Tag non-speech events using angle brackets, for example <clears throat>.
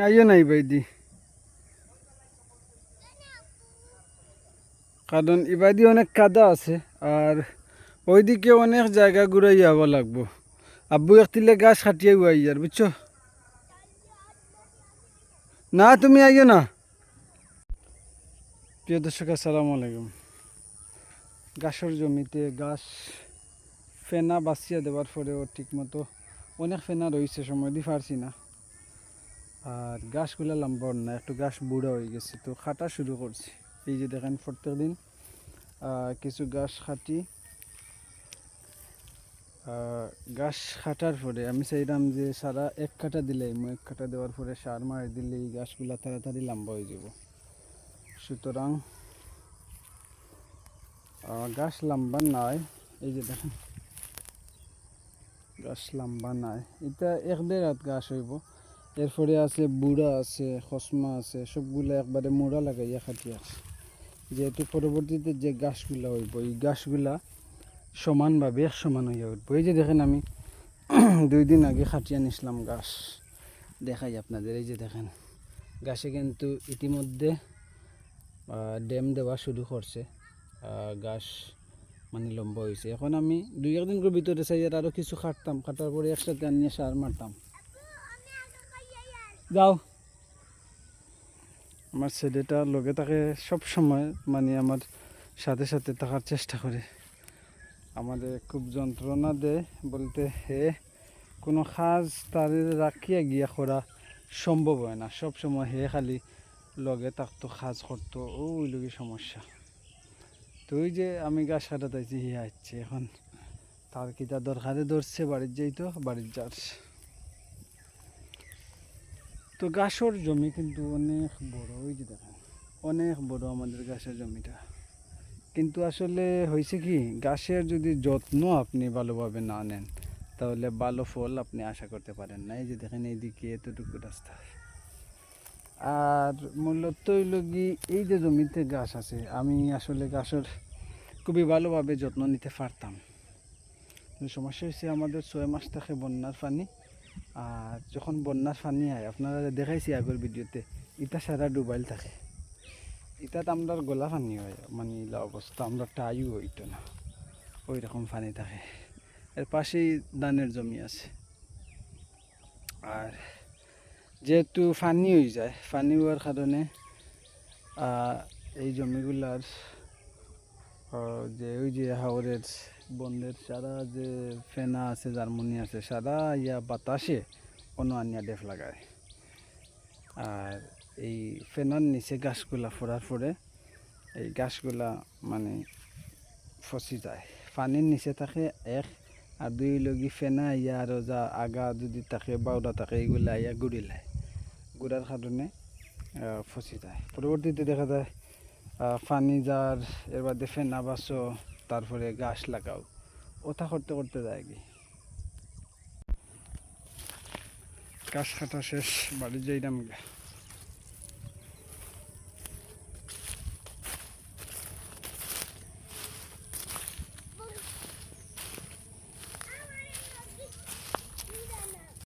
আইও নাই বাইদি। কারণ ইবাদি অনেক কাদা আছে, আর ওইদিকে অনেক জায়গা ঘুরাই যাব লাগবো। আব্বু একতিলে গাছ কাটিয়ে উয়াই আর বুঝছ? না, তুমি আইও না। প্রিয় দর্শক, আসসালামু আলাইকুম। গাছের জমিতে গাছ ফেনা বাঁচিয়ে দেওয়ার পরেও ঠিকমতো অনেক ফেনা রয়েছে, সময় দিয়ে পারছি না। আর গাছগুলো লম্বর না, একটু গাছ বুড়া হয়ে গেছে, তো খাটা শুরু করছি। এই যে দেখেন প্রত্যেক দিন কিছু গাছ খাটি। গাছ কাটার পরে আমি চাইলাম যে সারা এক কাটা দিলে এক কাটা দেওয়ার পরে সার মার দিলে এই গাছগুলা তাড়াতাড়ি লম্বা হয়ে যাব। সুতরাং গাছ লম্বা নাই, এই যে দেখেন, গাছ লম্বা নাই। এটা এক দেড় হাত গাছ হইব। এরপরে আছে বুড়া আছে, খসমা আছে, সবগুলা একবারে মোড়া লাগাইয়া খাটি আছে। যেহেতু পরবর্তীতে যে গাছগুলা হইব, এই গাছগুলা সমানভাবে এক সমান হইয়া উঠবো। এই যে দেখেন আমি <clears throat> দুই দিন আগে খাটিয়ে নিছিলাম গাছ। দেখাই আপনাদের, এই যে দেখেন, গাছে কিন্তু ইতিমধ্যে ড্যাম দেওয়া শুরু করছে। গাছ মানে লম্বা হয়েছে এখন আমি দুই একদিন ভিতরে চাই আর আরও কিছু কাটতাম কাটার পরে একসাথে আনিয়ে সার মারতাম। যাও। আমার ছেলেটা লগে তাকে সব সময় মানে আমার সাথে সাথে থাকার চেষ্টা করে। আমাদের খুব যন্ত্রণা দেয়, বলতে হে, কোনো কাজ তার রাখিয়া গিয়া করা সম্ভব হয় না। সব সময় হে খালি লগে থাকতো, কাজ করতো, ওই লগে সমস্যা। তুই যে আমি গাছ কাটাতেছি হে আসছে এখন তার কি তার দরকারে ধরছে, বাড়ির যাইতো, বাড়ির যাচ্ছে তো গাছের জমি কিন্তু অনেক বড়, ওই যে দেখেন, অনেক বড় আমাদের গাছের জমিটা। কিন্তু আসলে হয়েছে কি, গাছের যদি যত্ন আপনি ভালোভাবে না নেন, তাহলে ভালো ফল আপনি আশা করতে পারেন না। এই যে দেখেন, এইদিকে এতটুকু রাস্তা। আর মূলত হইল কি, এই যে জমিতে গাছ আছে, আমি আসলে গাছের খুবই ভালোভাবে যত্ন নিতে পারতাম। সমস্যা হয়েছে আমাদের ছয় মাস থাকে বন্যার পানি আর যখন বন্যার পানি হয় আপনারা দেখাইছি আগের ভিডিওতে ইটা সারা ডুবাইল থাকে। ইটাত আমরা গোলা পানি হয় মানে অবস্থা আমরা টাইও হইতো না। ওই রকম পানি থাকে। এর পাশেই ধানের জমি আছে। আর যেহেতু পানি হয়ে যায়, পানি হওয়ার কারণে এই জমিগুলার যে, ওই যে হাওরের বন্ধের সারা যে ফেনা আছে, জার্মনি আছে সারা ইয়া বাতাসে কোনো আনিয়া ডেফ লাগায়। আর এই ফেনার নিচে গাছগুলা ফোড়ার পরে এই গাছগুলা মানে ফসি যায়। পানির নিচে থাকে এক, আর দুই লগি ফেনা ইয়া আরও যা আগা যদি থাকে বাউরা থাকে, এইগুলা ইয়া গুড়িলায় গুড়ার কারণে ফসি যায়। পরবর্তীতে দেখা যায় পানি যার, এর বাদে ফেনা তারপরে গাছ লাগাও। ওটা করতে করতে যায় কি? গাছ কাটা শেষ বাড়ি যাইলাম গা